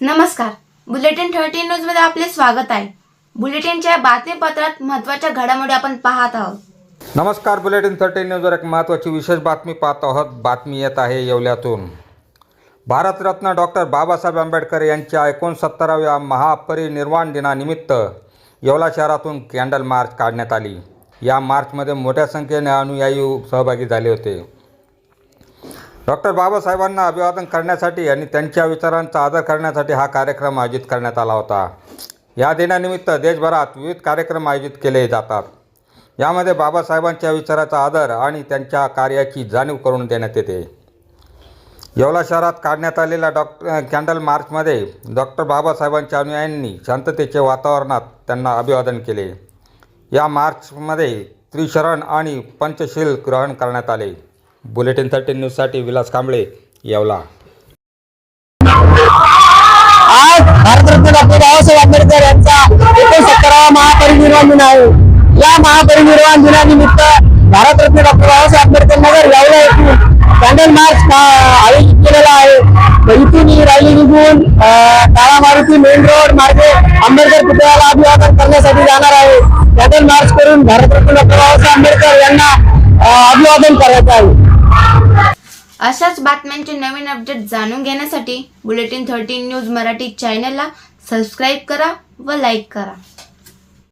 नमस्कार. Bulletin thirteen न्यूजमध्ये आपले स्वागत आहे. बुलेटिनच्या बातमीपत्रात महत्त्वाच्या घडामोडी आपण पाहत आहोत. नमस्कार बुलेटिन थर्टीन न्यूजवर एक महत्त्वाची विशेष बातमी पाहत आहोत. बातमी येत आहे येवल्यातून. भारतरत्न डॉक्टर बाबासाहेब आंबेडकर यांच्या एकोणसत्तराव्या महापरिनिर्वाण दिनानिमित्त येवला शहरातून कॅन्डल मार्च काढण्यात आली. या मार्चमध्ये मोठ्या संख्येने अनुयायी सहभागी झाले होते. डॉक्टर बाबासाहेबांना अभिवादन करण्यासाठी आणि त्यांच्या विचारांचा आदर करण्यासाठी हा कार्यक्रम आयोजित करण्यात आला होता. या दिनानिमित्त देशभरात विविध कार्यक्रम आयोजित केले जातात. यामध्ये बाबासाहेबांच्या विचाराचा आदर आणि त्यांच्या कार्याची जाणीव करून देण्यात येते. येवला शहरात काढण्यात आलेल्या डॉक्टर कॅन्डल मार्चमध्ये डॉक्टर बाबासाहेबांच्या अनुयायांनी शांततेचे वातावरणात त्यांना अभिवादन केले. या मार्चमध्ये त्रिशरण आणि पंचशील ग्रहण करण्यात आले. बुलेटिन थर्टीन न्यूजसाठी विलास कांबळे येवला. आज भारतरत्न डॉक्टर बाबासाहेब आंबेडकर यांचा एकोणसत्तरावा महापरिनिर्वाण दिन आहे. या महापरिनिर्वाण दिनानिमित्त भारतरत्न डॉक्टर बाबासाहेब आंबेडकर नगर यावला येथील कॅन्डल मार्च तर इथून ही रॅली निघून काळा मारुती मेन रोड मार्गे आंबेडकर पुतळ्याला अभिवादन करण्यासाठी जाणार आहे कॅन्डल मार्च करून भारतरत्न बाबासाहेब आंबेडकर यांना अभिवादन करायचं आहे अशाच बातम्यांचे नवीन अपडेट जाणून घेण्यासाठी बुलेटिन थर्टीन न्यूज मराठी चॅनलला सबस्क्राईब करा व लाईक करा.